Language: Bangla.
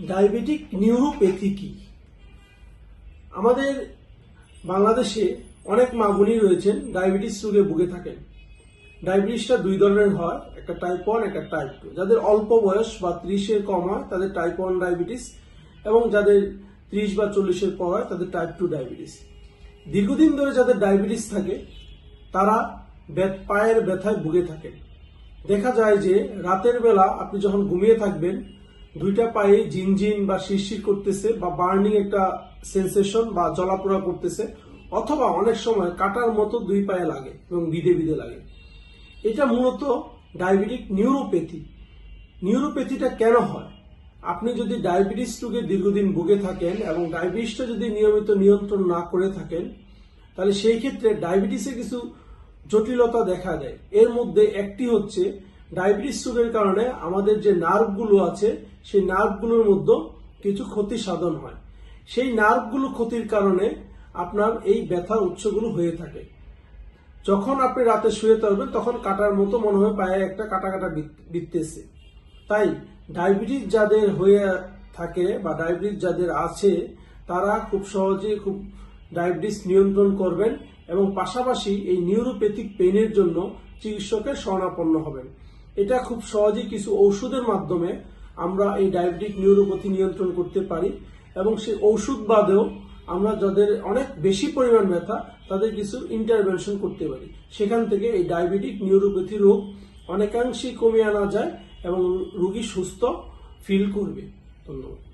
ডায়াবেটিক নিউরোপ্যাথি কি আমাদের বাংলাদেশে অনেক মা বোনই রয়েছেন ডায়াবেটিস রোগে ভুগে থাকেন। ডায়াবেটিসটা দুই ধরনের হয়, একটা টাইপ ওয়ান একটা টাইপ টু যাদের অল্প বয়স বা ত্রিশের কম হয়, তাদের টাইপ ওয়ান ডায়াবেটিস এবং যাদের ত্রিশ বা চল্লিশের পর হয়, তাদের টাইপ টু ডায়াবেটিস। দীর্ঘদিন ধরে যাদের ডায়াবেটিস থাকে, তারা পায়ের ব্যথায় ভুগে থাকেন। দেখা যায় যে রাতের বেলা আপনি যখন ঘুমিয়ে থাকবেন দুইটা পায়ে জিনজিন বা শিরশির করতেছে বা বার্নিং একটা সেন্সেশন বা জলাপোড়া করতেছে, অথবা অনেক সময় কাটার মতো দুই পায়ে লাগে এবং বিধে বিধে লাগে। এটা মূলত ডায়াবেটিক নিউরোপ্যাথি। নিউরোপ্যাথিটা কেন হয়? আপনি যদি ডায়াবেটিস রোগে দীর্ঘদিন ভুগে থাকেন এবং ডায়াবেটিসটা যদি নিয়মিত নিয়ন্ত্রণ না করে থাকেন, তাহলে সেই ক্ষেত্রে ডায়াবেটিসে কিছু জটিলতা দেখা দেয়। এর মধ্যে একটি হচ্ছে ডায়াবেটিস রোগের কারণে আমাদের যে নার্ভগুলো আছে সেই নার্ভগুলোর মধ্যে কিছু ক্ষতি সাধন হয়। সেই নার্ভগুলো ক্ষতির কারণে আপনার এই ব্যথার উৎসগুলো হয়ে থাকে। যখন আপনি রাতে শুয়ে থাকবেন, তখন কাটার মতো মনে হয় পায়ে একটা কাটা কাটা বিত্তেছে। তাই ডায়াবেটিস যাদের হয়ে থাকে বা ডায়াবেটিস যাদের আছে, তারা খুব সহজে খুব ডায়াবেটিস নিয়ন্ত্রণ করবেন এবং পাশাপাশি এই নিউরোপ্যাথিক পেইনের জন্য চিকিৎসকের শরণাপন্ন হবেন। এটা খুব সহজেই কিছু ঔষধের মাধ্যমে আমরা এই ডায়াবেটিক নিউরোপ্যাথি নিয়ন্ত্রণ করতে পারি এবং সেই ঔষধ বাদেও আমরা যাদের অনেক বেশি পরিমাণ ব্যথা, তাদের কিছু ইন্টারভেনশন করতে পারি। সেখান থেকে এই ডায়াবেটিক নিউরোপ্যাথি রোগ অনেকাংশেই কমে আনা যায় এবং রুগী সুস্থ ফিল করবে। ধন্যবাদ।